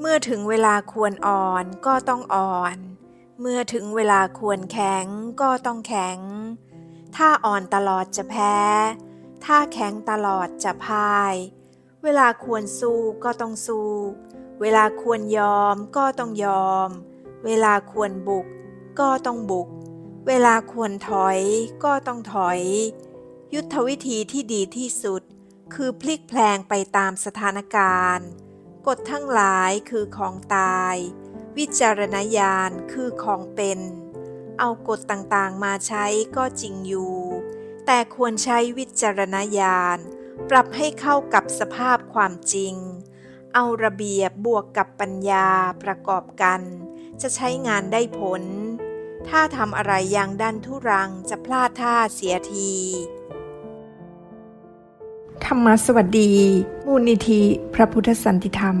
เมื่อถึงเวลาควรอ่อนก็ต้องอ่อน เมื่อถึงเวลาควรแข็งก็ต้องแข็ง ถ้าอ่อนตลอดจะแพ้ ถ้าแข็งตลอดจะพ่าย เวลาควรสู้ก็ต้องสู้ เวลาควรยอมก็ต้องยอม เวลาควรบุกก็ต้องบุก เวลาควรถอยก็ต้องถอย ยุทธวิธีที่ดีที่สุด คือพลิกแพลงไปตามสถานการณ์ กฎทั้งหลายคือของตาย วิจารณญาณคือของเป็น เอากฎต่างๆมาใช้ก็จริงอยู่ แต่ควรใช้วิจารณญาณ ปรับให้เข้ากับสภาพความจริง เอาระเบียบบวกกับปัญญาประกอบกัน จะใช้งานได้ผล ถ้าทำอะไรอย่างดันทุรังจะพลาดท่าเสียที ธรรมสวัสดี มูลนิธิ พระพุทธสันติธรรม